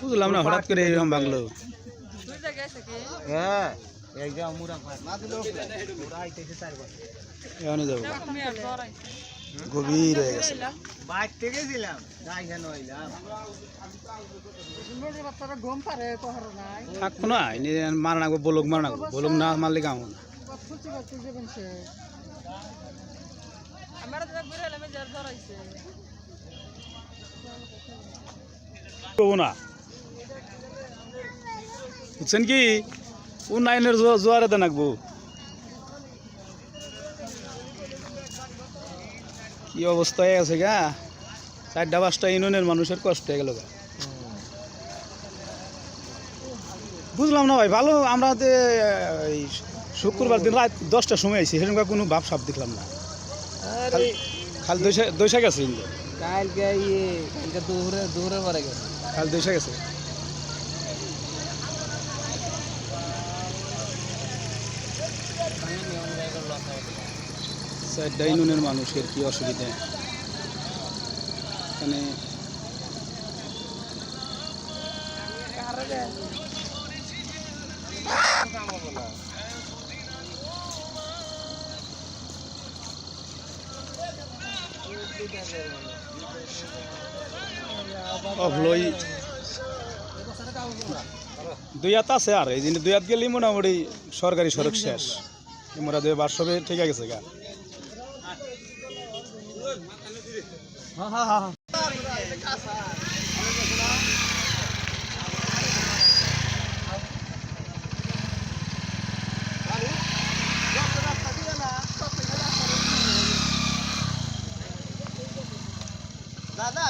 বুঝলাম না হঠাৎ করে এরকম বাংলো হ্যাঁ গভীর হয়ে গেছে। থাকব না মারা নাগবো বলুক মারা নাগবো বলুক না মারলে কাম হবে? না। করব না। বুঝছেন কি? উন্নয়নের জোয়ারে কি অবস্থা হয়ে গা? চারটা পাঁচটা ইউনিয়নের মানুষের কষ্ট হয়ে গেল গা। বুঝলাম না ভাই, ভালো, আমরা যে শুক্রবার দিন রাত দশটার সময় আইছি, সেরকম কোনো ভাব সাপ দেখলাম না। খালি দৈশা দৈশা গেছে কিন্তু? কালকে ইয়ে কালকে দুপুরে দুপুরে পরে গেছে। খালি দৈশা গেছে? ইউনিয়নের মানুষের কি অসুবিধা? এখানে অফলই দুই হাত আছে আর, এই জিনিস দুই হাত গেলেই মোটামুটি সরকারি সড়ক শেষ। মোটা দুই বাসবে ঠিক আছে গা। হ্যাঁ হ্যাঁ হ্যাঁ। দাদা।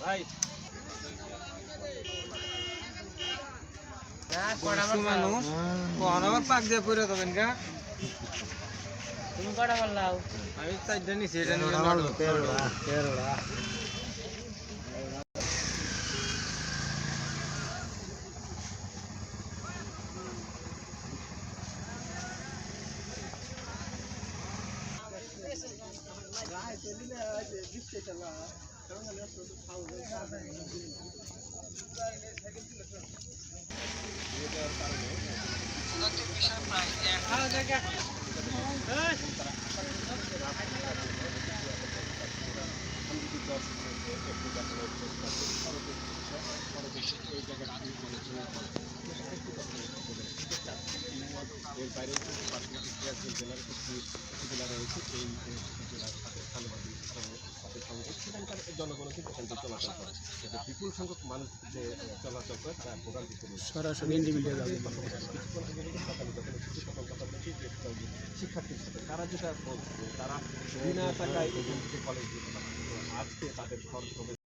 ভাই। মানুষ কোন আবার পাক দিয়ে পড়ে দেবেন গা। তুমি কটা পারলাও আমি চারটা নিছি এটা নিয়ে এর বাইরে জেলার কিছু জেলা রয়েছে সেই তেরোটা করে তারা ইন্ডিভিজুয়াল দিতে শিক্ষার্থীর সাথে তারা যেটা তারা বিনা টাকায় কলেজ যেতে আজকে তাদের খরচ